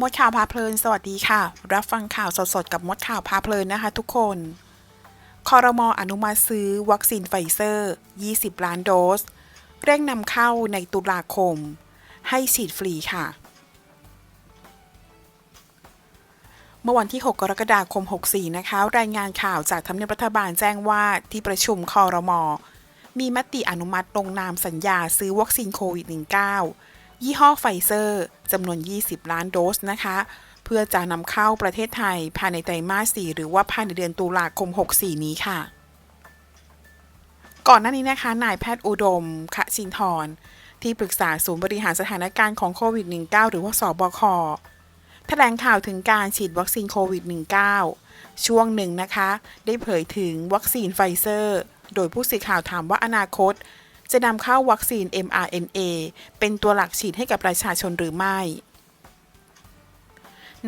มดข่าวพาเพลิน สวัสดีค่ะ รับฟังข่าวสดๆ กับมดข่าวพาเพลินนะคะทุกคน คอรมออนุมัติซื้อวัคซีนไฟเซอร์ 20 ล้านโดส เร่งนำเข้าในตุลาคม ให้ฉีดฟรีค่ะ เมื่อวันที่ 6 กรกฎาคม 64 นะคะ รายงานข่าวจากทำเนียบรัฐบาลแจ้งว่าที่ประชุมคอรมอมีมติอนุมัติลงนามสัญญาซื้อวัคซีนโควิด -19 ยี่ห้อไฟเซอร์จำนวน 20 ล้านโดสนะคะ เพื่อจะนำเข้าประเทศไทยภายในไตรมาส 4 หรือว่าภายในเดือนตุลาคม 64 นี้ค่ะ ก่อนหน้านี้นะคะ นายแพทย์อุดมขชินทร ที่ปรึกษาศูนย์บริหารสถานการณ์ของโควิด -19 หรือว่าสบคแถลงข่าวถึงการฉีดวัคซีนโควิด -19 ช่วงหนึ่งนะคะ ได้เผยถึงวัคซีนไฟเซอร์ โดยผู้สื่อข่าวถามว่าอนาคต จะนำเข้าวัคซีน mRNA เป็นตัวหลักฉีดให้กับประชาชนหรือไม่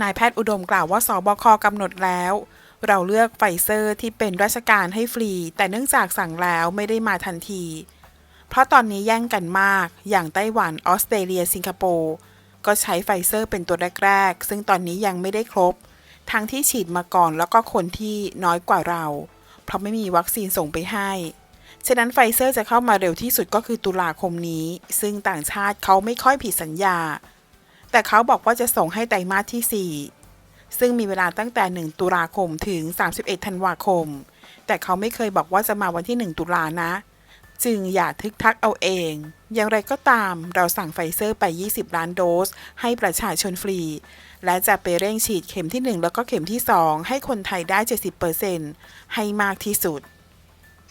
นายแพทย์อุดมกล่าวว่าสบคกำหนดแล้ว เราเลือกไฟเซอร์ที่เป็นราชการให้ฟรี แต่เนื่องจากสั่งแล้วไม่ได้มาทันที เพราะตอนนี้แย่งกันมาก อย่างไต้หวันออสเตรเลีย สิงคโปร์ก็ใช้ไฟเซอร์เป็นตัวแรกๆ ซึ่งตอนนี้ยังไม่ได้ครบ ทั้งที่ฉีดมาก่อนแล้วก็คนที่น้อยกว่าเรา เพราะไม่มีวัคซีนส่งไปให้ ฉะนั้นไฟเซอร์จะเข้ามาเร็วที่สุดก็คือตุลาคมนี้ ซึ่งต่างชาติเขาไม่ค่อยผิดสัญญา แต่เขาบอกว่าจะส่งให้ไตรมาสที่ 4 ซึ่งมีเวลาตั้งแต่ 1 ตุลาคมถึง 31 ธันวาคม แต่เขาไม่เคยบอกว่าจะมาวันที่ 1 ตุลานะ จึงอย่าทึกทักเอาเอง อย่างไรก็ตามเราสั่งไฟเซอร์ไป 20 ล้านโดส ให้ประชาชนฟรี และจะไปเร่งฉีดเข็มที่ 1 แล้วก็เข็มที่ 2 ให้คนไทยได้ 70%ให้มากที่สุด